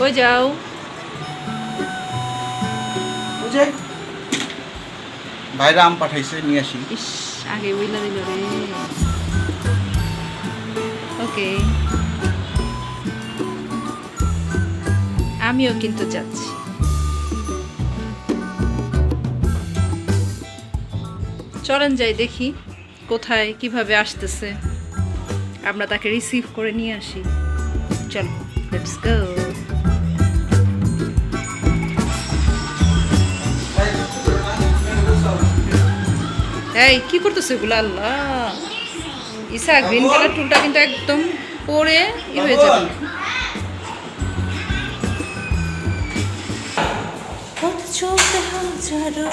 কই যাও? যে ভাইরা আম পাঠাইছে নিয়ে আসি। ইস আগে বইলা দিল রে। ওকে। আমিও কিন্তু যাচ্ছি। চলেন যাই দেখি কোথায় কীভাবে আসতেছে। আমরা তাকে রিসিভ করে নিয়ে আসি। চলো লেটস গো এই কি করতেছে এগুলো? আল্লাহ। ইসা গ্রিন কালার টুলটা কিন্তু একদম পরে ই হয়ে যাবে। চলতে হাজারো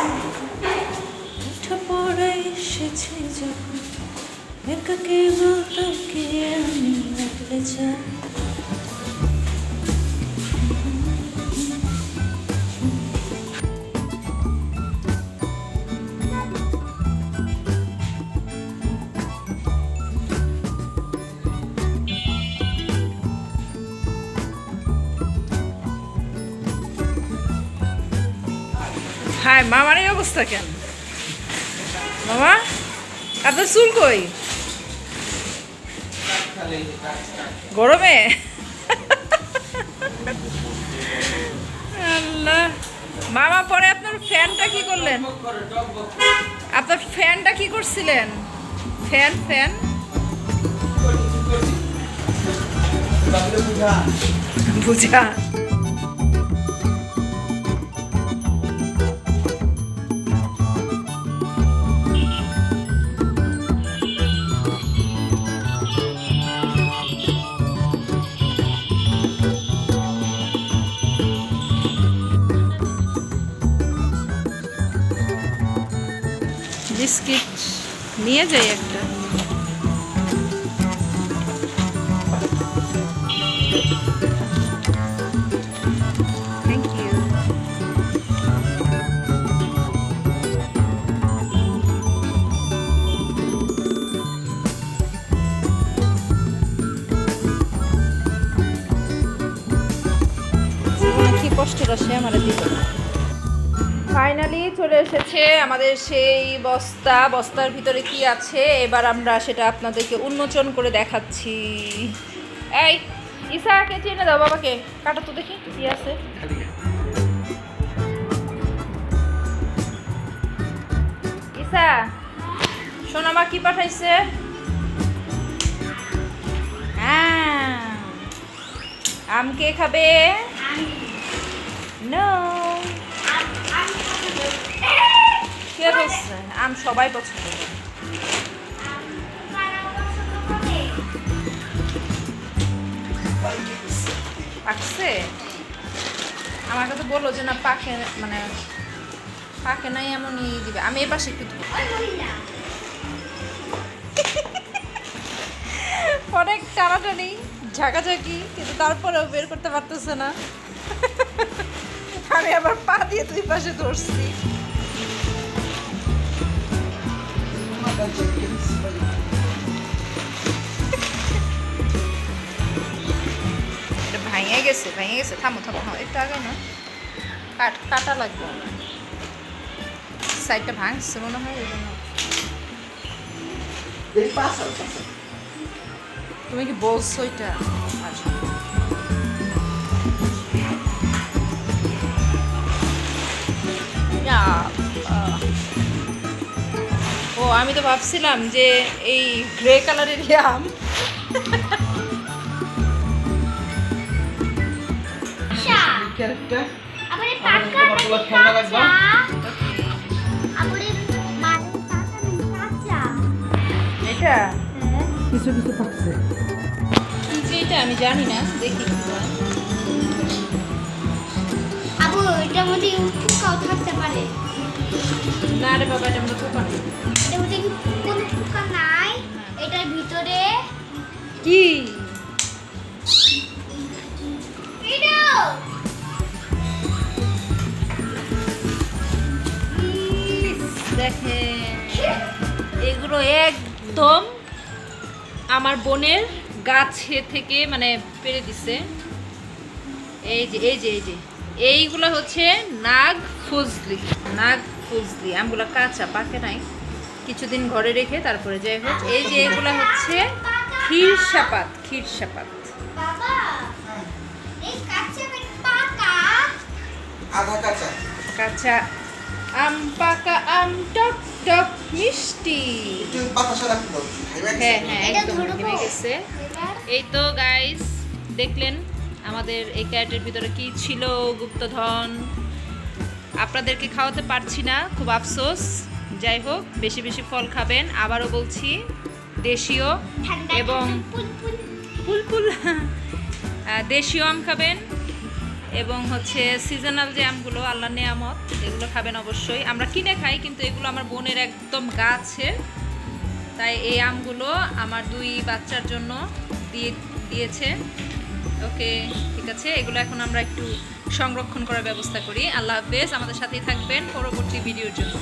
উঠে পড়ে এসেছে যখন। একাকে বলতো কে আমি লাগলে যা হায় মামার এই অবস্থা কেন? মামা আপনার চুল কই? গরমে? আল্লাহ। মামা পরে আপনার ফ্যানটা কি করলেন? আপনার ফ্যানটা কি করছিলেন? Fan fan? বুঝা। বিস্কিট নিয়ে যাই একটা। থ্যাংক ইউ জীবনে কি কষ্টের সে আমার দিল। ফাইনালি চলে এসেছে আমাদের সেই বস্তা। বস্তার ভিতরে কি আছে? এবার আমরা সেটা আপনাদেরকে উন্মোচন করে দেখাচ্ছি। এই ইসাকে চেনে দাও বাবাকে। কাটা তো দেখি কি আছে। ইসা সোনামা কি পাঠাইছে? আম। আম কে খাবে? নো বলছে আম সবাই পছন্দ করে। পাকছে? আমাকে তো বলল যে না, পাকে মানে পাকে নাই এমনই দিবে। আমি এ পাশে একটু অনেক টানাটানি, ঝাঁকাঝাঁকি, কিন্তু তারপরেও বের করতে পারতেছে না। আমি আবার পা দিয়ে দুই পাশে ধরছি। গেছে ভেঙে গেছে। থামো থামো থামো একটু আগে না। কাট কাটা লাগবে সাইডটা ভাঙছে মনে হয় এই জন্য। তুমি কি বলছো এটা? আচ্ছা। ও আমি তো ভাবছিলাম যে এই গ্রে কালারের আম ঠান্ডা এটা কিছু কিছু পাচ্ছে। এটা আমি জানি না দেখি আবু এটার মধ্যে ফুকাও থাকতে পারে? না রে বাবা এটা আমরা পোকা এটার মধ্যে কি কোনো ফুকা নাই? এটার ভিতরে কি? দেখেন। এগুলো একদম আমার বোনের গাছে থেকে মানে পেরে দিছে। এই যে এই যে এই যে। এইগুলো হচ্ছে নাগ ফজলি নাগ ফজলি। আমগুলো কাঁচা পাকে নাই। কিছুদিন ঘরে রেখে তারপরে যাই হোক। এই যে এগুলো হচ্ছে ক্ষীর সাপাত ক্ষীর সাপাত। কাঁচা আম পাকা আম টক টক মিষ্টি। হ্যাঁ হ্যাঁ একদম? ঘেমে গেছে। এই তো গাইস দেখলেন আমাদের এই ক্যারেটের ভিতরে কি ছিল গুপ্তধন। আপনাদেরকে খাওয়াতে পারছি না খুব আফসোস। যাই হোক বেশি বেশি ফল খাবেন। আবারও বলছি দেশীয় এবং ফুলফুল দেশীয় আম খাবেন। এবং হচ্ছে সিজনাল যে আমগুলো আল্লাহ নেয়ামত, এগুলো খাবেন অবশ্যই। আমরা কিনে খাই, কিন্তু এগুলো আমার বোনের একদম গাছের তাই এই আমগুলো আমার দুই বাচ্চার জন্য দিয়ে দিয়েছে। ওকে, ঠিক আছে। এগুলো এখন আমরা একটু সংরক্ষণ করার ব্যবস্থা করি। আল্লাহ হাফেজ, আমাদের সাথেই থাকবেন পরবর্তী ভিডিওর জন্য।